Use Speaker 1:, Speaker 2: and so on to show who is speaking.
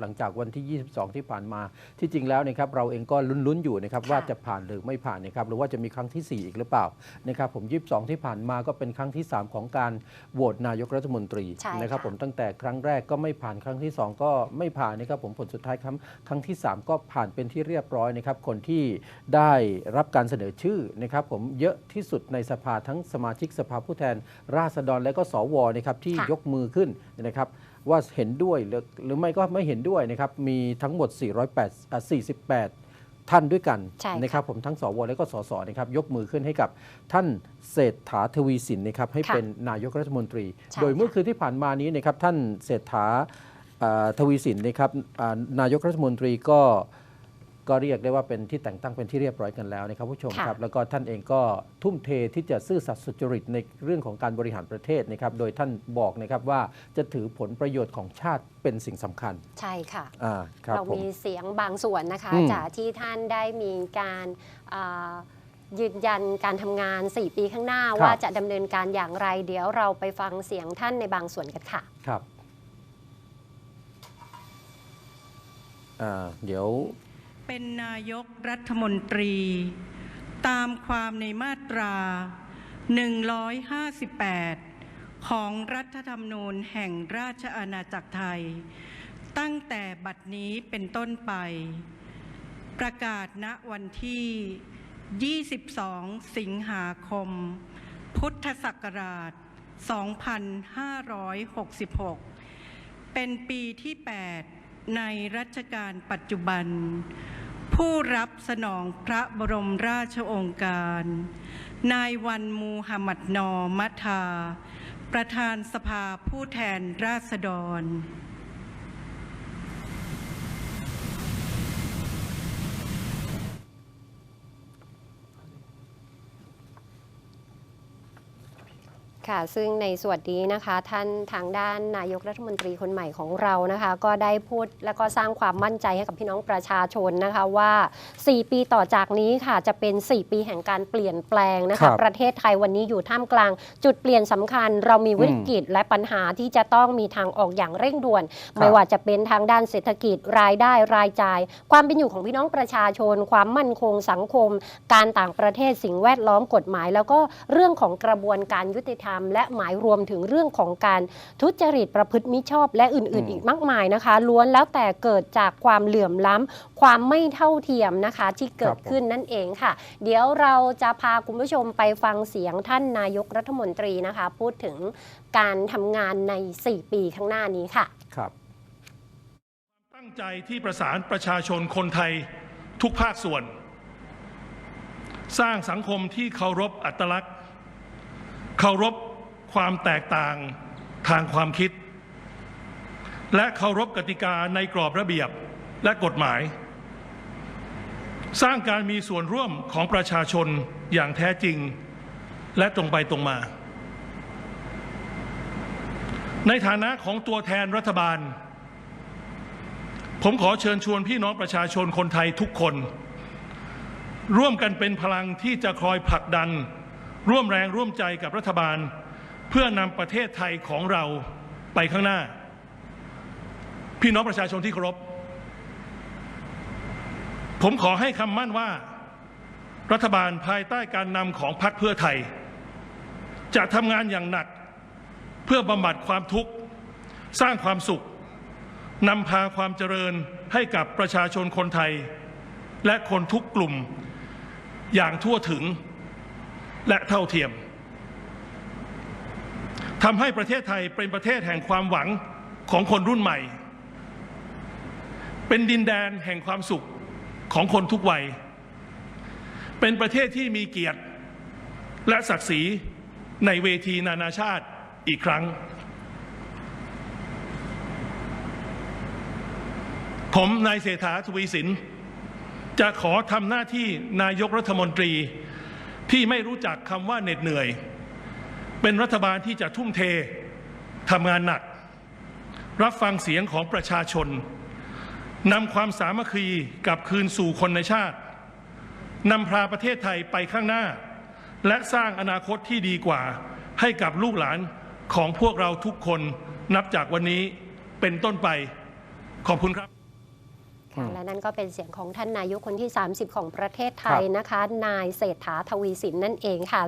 Speaker 1: หลังจากวันที่ 22 ที่ผ่านมา ที่จริงแล้วนะครับเราเองก็ลุ้นๆอยู่นะครับ
Speaker 2: ค่ะ
Speaker 1: ว่าจะผ่านหรือไม่ผ่านนะครับหรือว่าจะมีครั้งที่ 4 อีกหรือเปล่านะครับผม 22 ที่ผ่านมาก็เป็นครั้งที่ 3 ของการโหวตนายกรัฐมนตรี
Speaker 2: ใช่
Speaker 1: นะครับ
Speaker 2: ค่ะ
Speaker 1: ผมตั้งแต่ครั้งแรกก็ไม่ผ่านครั้งที่ 2 ก็ไม่ผ่านนะครับผมผลสุดท้ายครั้งครั้งที่ 3 ก็ผ่านเป็นที่เรียบร้อยนะครับคนที่ได้รับการเสนอชื่อนะครับผมเยอะที่สุดในสภาทั้งสมาชิกสภาผู้แทนราษฎรและก็สวนะครับที่
Speaker 2: ค่ะ
Speaker 1: ยกมือขึ้นนะครับ ว่าเห็นด้วยหรือหรือไม่ก็ไม่เห็นด้วยนะครับ มีทั้งหมด 408อะ48 ท่านด้วยกัน
Speaker 2: ใช่ค่ะ
Speaker 1: นะครับ ผมทั้งสวและก็สสนะครับยกมือขึ้นให้กับท่านเศรษฐาทวีสินนะครับให้
Speaker 2: ค่ะ
Speaker 1: เป็นนายกรัฐมนตรี
Speaker 2: ใช่
Speaker 1: โดยเมื่อ
Speaker 2: ค่ะ
Speaker 1: คืนที่ผ่านมานี้นะครับท่านเศรษฐาอ่าทวีสินนะครับอ่านายกรัฐมนตรีก็ ก็เรียกได้ว่าเป็นที่แต่งตั้งเป็นที่เรียบร้อยกันแล้วนะครับผู้ชม
Speaker 2: ค่ะ
Speaker 1: ครับแล้วก็ท่านเองก็ทุ่มเทที่จะซื่อสัตย์สุจริตในเรื่องของการบริหารประเทศนะครับโดยท่านบอกนะครับว่าจะถือผลประโยชน์ของชาติเป็นสิ่งสำคัญ
Speaker 2: ใช่ค่ะ
Speaker 1: อ่าครับ
Speaker 2: เรา
Speaker 1: ผม
Speaker 2: มีเสียงบางส่วนนะคะ
Speaker 1: อืม
Speaker 2: จากที่ท่านได้มีการอ่ายืนยันการทำงาน 4 ปีข้างหน้า
Speaker 1: ครับ
Speaker 2: ว่าจะดำเนินการอย่างไร เดี๋ยวเราไปฟังเสียงท่านในบางส่วนกันค่ะ
Speaker 1: ครับอ่าเดี๋ยว
Speaker 3: เป็นนายกรัฐมนตรี ตามความในมาตรา 158 ของรัฐธรรมนูญแห่งราชอาณาจักรไทย ตั้งแต่บัดนี้เป็นต้นไป ประกาศณวันที่ 22 สิงหาคม พุทธศักราช 2566 เป็นปีที่ 8 ในรัชกาลปัจจุบัน ผู้รับสนองพระบรมราชโองการ นายวันมูฮัมหมัดนอมัทา ประธานสภาผู้แทนราษฎร
Speaker 2: ค่ะ ซึ่งในส่วนนี้นะคะ ท่านทางด้านนายกรัฐมนตรีคนใหม่ของเรานะคะ ก็ได้พูดและก็สร้างความมั่นใจให้กับพี่น้องประชาชนนะคะว่า 4 ปีต่อจากนี้ค่ะจะเป็น 4 ปีแห่งการเปลี่ยนแปลงนะ
Speaker 1: ครั
Speaker 2: คะ
Speaker 1: บ
Speaker 2: ประเทศไทยวันนี้อยู่ท่ามกลาง จุดเปลี่ยนสำคัญ เรามีวิกฤตและปัญหาที่จะต้องมีทางออกอย่างเร่งด่วน ไม่ว่าจะเป็นทางด้านเศรษฐกิจรายได้รายจ่าย ความเป็นอยู่ของพี่น้องประชาชน ความมั่นคงสังคม การต่างประเทศสิ่งแวดล้อมกฎหมาย แล้วก็เรื่องของกระบวนการยุติธรรมและหมายรวมถึงเรื่องของการทุจริตประพฤติมิชอบ และอื่น
Speaker 1: อืม
Speaker 2: ๆอีกมากมายนะคะ ล้วนแล้วแต่เกิดจากความเหลื่อมล้ำความไม่เท่าเทียมนะคะที่เกิดขึ้นนั่นเองค่ะ เดี๋ยวเราจะพาคุณผู้ชมไปฟังเสียงท่านนายกรัฐมนตรีนะคะ พูดถึงการทำงานใน 4 ปีข้างหน้านี้ค่ะ
Speaker 1: ครับ
Speaker 4: ตั้งใจที่ประสานประชาชนคนไทยทุกภาคส่วน สร้างสังคมที่เคารพอัตลักษณ์ เคารพ ความแตกต่างทางความคิด และเคารพกติกาในกรอบระเบียบและกฎหมาย สร้างการมีส่วนร่วมของประชาชนอย่างแท้จริง และตรงไปตรงมา ในฐานะของตัวแทนรัฐบาล ผมขอเชิญชวนพี่น้องประชาชนคนไทยทุกคน ร่วมกันเป็นพลังที่จะคอยผลักดัน ร่วมแรงร่วมใจกับรัฐบาล เพื่อนำประเทศไทยของเราไปข้างหน้า พี่น้องประชาชนที่เคารพ ผมขอให้คำมั่นว่า รัฐบาลภายใต้การนำของพรรคเพื่อไทย จะทำงานอย่างหนักเพื่อบำบัดความทุกข์ สร้างความสุขนำพาความเจริญให้กับประชาชนคนไทย และคนทุกกลุ่มอย่างทั่วถึงและเท่าเทียม ทำให้ประเทศไทยเป็นประเทศแห่งความหวังของคนรุ่นใหม่ เป็นดินแดนแห่งความสุขของคนทุกวัย เป็นประเทศที่มีเกียรติ และศักดิ์ศรีในเวทีนานาชาติอีกครั้ง ผมนายเศรษฐาทวีสิน จะขอทำหน้าที่นายกรัฐมนตรีที่ไม่รู้จักคำว่าเหน็ดเหนื่อย เป็นรัฐบาลที่จะทุ่มเททำงานหนัก รับฟังเสียงของประชาชนนำความสามัคคีกลับคืนสู่คนในชาตินำพาประเทศไทยไปข้างหน้า และสร้างอนาคตที่ดีกว่า ให้กับลูกหลานของพวกเราทุกคนนับจากวันนี้เป็นต้นไป ขอบคุณครับ
Speaker 2: ค่ะ
Speaker 1: อืม
Speaker 2: และนั่นก็เป็นเสียงของท่านนายกคนที่ 30 ของประเทศไทยนะคะ นายเศรษฐาทวีสินนั่นเองค่ะ